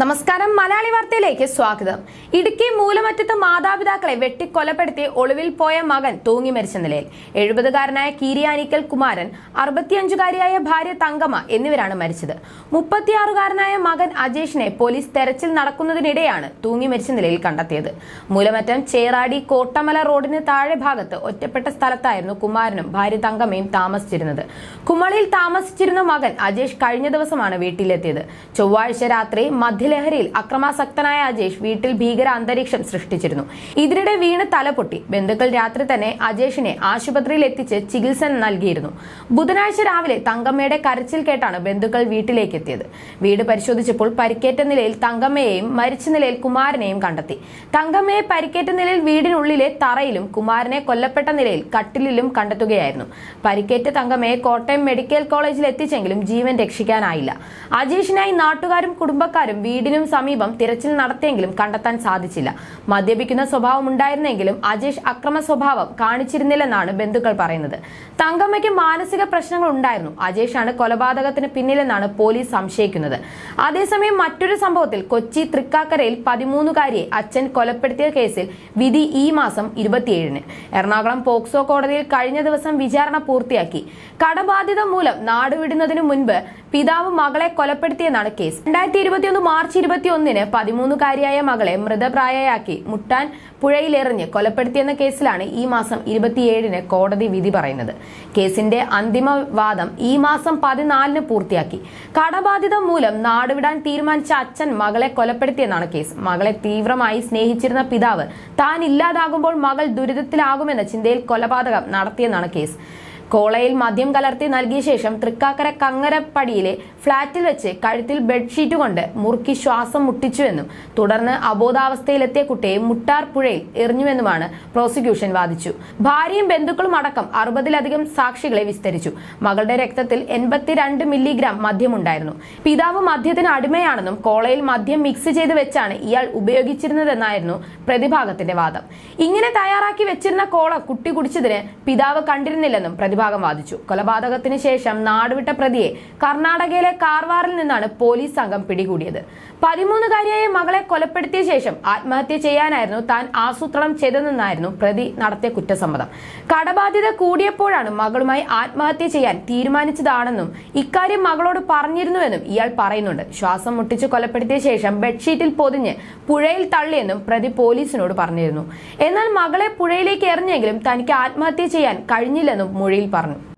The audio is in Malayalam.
നമസ്കാരം. മലയാളി വാർത്തയിലേക്ക് സ്വാഗതം. ഇടുക്കി മൂലമറ്റത്ത് മാതാപിതാക്കളെ വെട്ടിക്കൊലപ്പെടുത്തി ഒളിവിൽ പോയ മകൻ തൂങ്ങി മരിച്ച നിലയിൽ. എഴുപതുകാരനായ കീരിയാനിക്കൽ കുമാരൻ അറുപത്തിയഞ്ചുകാരിയായ ഭാര്യ തങ്കമ്മ എന്നിവരാണ് മരിച്ചത്. മുപ്പത്തിയാറുകാരനായ മകൻ അജേഷിനെ പോലീസ് തെരച്ചിൽ നടക്കുന്നതിനിടെയാണ് തൂങ്ങി മരിച്ച നിലയിൽ കണ്ടെത്തിയത്. മൂലമറ്റം ചേറാടി കോട്ടമല റോഡിന് താഴെ ഭാഗത്ത് ഒറ്റപ്പെട്ട സ്ഥലത്തായിരുന്നു കുമാരനും ഭാര്യ തങ്കമ്മയും താമസിച്ചിരുന്നത്. കുമളിയിൽ താമസിച്ചിരുന്ന മകൻ അജേഷ് കഴിഞ്ഞ ദിവസമാണ് വീട്ടിലെത്തിയത്. ചൊവ്വാഴ്ച രാത്രി മദ്യലഹരിയിൽ അക്രമാസക്തനായ അജേഷ് വീട്ടിൽ ഭീകര അന്തരീക്ഷം സൃഷ്ടിച്ചിരുന്നു. ഇതിനിടെ വീണ് തലപൊട്ടി. ബന്ധുക്കൾ രാത്രി തന്നെ അജേഷിനെ ആശുപത്രിയിൽ എത്തിച്ച് ചികിത്സ നൽകിയിരുന്നു. ബുധനാഴ്ച രാവിലെ തങ്കമ്മയുടെ കരച്ചിൽ കേട്ടാണ് ബന്ധുക്കൾ വീട്ടിലേക്ക് എത്തിയത്. വീട് പരിശോധിച്ചപ്പോൾ പരിക്കേറ്റ നിലയിൽ തങ്കമ്മയെയും മരിച്ച നിലയിൽ കുമാരനെയും കണ്ടെത്തി. തങ്കമ്മയെ പരിക്കേറ്റ നിലയിൽ വീടിനുള്ളിലെ തറയിലും കുമാരനെ കൊല്ലപ്പെട്ട നിലയിൽ കട്ടിലിലും കണ്ടെത്തുകയായിരുന്നു. പരിക്കേറ്റ തങ്കമ്മയെ കോട്ടയം മെഡിക്കൽ കോളേജിൽ എത്തിച്ചെങ്കിലും ജീവൻ രക്ഷിക്കാനായില്ല. അജീഷിനായി നാട്ടുകാരും കുടുംബക്കാരും വീടിനും സമീപം തിരച്ചിൽ നടത്തിയെങ്കിലും കണ്ടെത്താൻ സാധിച്ചില്ല. മദ്യപിക്കുന്ന സ്വഭാവം ഉണ്ടായിരുന്നെങ്കിലും അജേഷ് അക്രമ സ്വഭാവം കാണിച്ചിരുന്നില്ലെന്നാണ് ബന്ധുക്കൾ പറയുന്നത്. തങ്കമ്മയ്ക്ക് മാനസിക പ്രശ്നങ്ങൾ ഉണ്ടായിരുന്നു. അജേഷാണ് കൊലപാതകത്തിന് പിന്നിലെന്നാണ് പോലീസ് സംശയിക്കുന്നത്. അതേസമയം മറ്റൊരു സംഭവത്തിൽ കൊച്ചി തൃക്കാക്കരയിൽ പതിമൂന്നുകാരിയെ അച്ഛൻ കൊലപ്പെടുത്തിയ കേസിൽ വിധി ഈ മാസം ഇരുപത്തിയേഴിന്. എറണാകുളം പോക്സോ കോടതിയിൽ കഴിഞ്ഞ ദിവസം വിചാരണ പൂർത്തിയാക്കി. കടബാധ്യത മൂലം നാടുവിടുന്നതിനു മുൻപ് പിതാവ് മകളെ കൊലപ്പെടുത്തിയെന്നാണ് കേസ്. രണ്ടായിരത്തി ഇരുപത്തിയൊന്ന് മാർച്ച് ഇരുപത്തിയൊന്നിന് പതിമൂന്നുകാരിയായ മകളെ മൃതപ്രായയാക്കി മുട്ടാൻ പുഴയിലെറിഞ്ഞ് കൊലപ്പെടുത്തിയെന്ന കേസിലാണ് ഈ മാസം ഇരുപത്തിയേഴിന് കോടതി വിധി പറയുന്നത്. കേസിന്റെ അന്തിമ വാദം ഈ മാസം പതിനാലിന് പൂർത്തിയാക്കി. കടബാധിത മൂലം നാടുവിടാൻ തീരുമാനിച്ച അച്ഛൻ മകളെ കൊലപ്പെടുത്തിയെന്നാണ് കേസ്. മകളെ തീവ്രമായി സ്നേഹിച്ചിരുന്ന പിതാവ് താൻ ഇല്ലാതാകുമ്പോൾ മകൾ ദുരിതത്തിലാകുമെന്ന ചിന്തയിൽ കൊലപാതകം നടത്തിയെന്നാണ് കേസ്. കോളയിൽ മദ്യം കലർത്തി നൽകിയ ശേഷം തൃക്കാക്കര കങ്ങരപ്പടിയിലെ ഫ്ളാറ്റിൽ വെച്ച് കഴുത്തിൽ ബെഡ്ഷീറ്റ് കൊണ്ട് മുറുക്കി ശ്വാസം മുട്ടിച്ചുവെന്നും തുടർന്ന് അബോധാവസ്ഥയിലെത്തിയ കുട്ടിയെ മുട്ടാർ പുഴയിൽ എറിഞ്ഞുവെന്നുമാണ് പ്രോസിക്യൂഷൻ വാദിച്ചു. ഭാര്യയും ബന്ധുക്കളും അടക്കം അറുപതിലധികം സാക്ഷികളെ വിസ്തരിച്ചു. മകളുടെ രക്തത്തിൽ എൺപത്തിരണ്ട് മില്ലിഗ്രാം മദ്യമുണ്ടായിരുന്നു. പിതാവ് മദ്യത്തിന് അടിമയാണെന്നും കോളയിൽ മദ്യം മിക്സ് ചെയ്ത് വെച്ചാണ് ഇയാൾ ഉപയോഗിച്ചിരുന്നതെന്നായിരുന്നു പ്രതിഭാഗത്തിന്റെ വാദം. ഇങ്ങനെ തയ്യാറാക്കി വെച്ചിരുന്ന കോള കുട്ടി കുടിച്ചതിന് പിതാവ് കണ്ടിരുന്നില്ലെന്നും പ്രതിഭാഗം വാദിച്ചു. കൊലപാതകത്തിന് ശേഷം നാടുവിട്ട പ്രതിയെ കർണാടകയിലെ കാർവാറിൽ നിന്നാണ് പോലീസ് സംഘം പിടികൂടിയത്. പതിമൂന്നുകാരിയായ മകളെ കൊലപ്പെടുത്തിയ ശേഷം ആത്മഹത്യ ചെയ്യാനായിരുന്നു താൻ ആസൂത്രണം ചെയ്തതെന്നായിരുന്നു പ്രതി നടത്തിയ കുറ്റസമ്മതം. കടബാധ്യത കൂടിയപ്പോഴാണ് മകളുമായി ആത്മഹത്യ ചെയ്യാൻ തീരുമാനിച്ചതാണെന്നും ഇക്കാര്യം മകളോട് പറഞ്ഞിരുന്നുവെന്നും ഇയാൾ പറയുന്നുണ്ട്. ശ്വാസം മുട്ടിച്ച് കൊലപ്പെടുത്തിയ ശേഷം ബെഡ്ഷീറ്റിൽ പൊതിഞ്ഞ് പുഴയിൽ തള്ളിയെന്നും പ്രതി പോലീസിനോട് പറഞ്ഞിരുന്നു. എന്നാൽ മകളെ പുഴയിലേക്ക് എറിഞ്ഞെങ്കിലും തനിക്ക് ആത്മഹത്യ ചെയ്യാൻ കഴിഞ്ഞില്ലെന്നും മൊഴിയിൽ പറഞ്ഞു.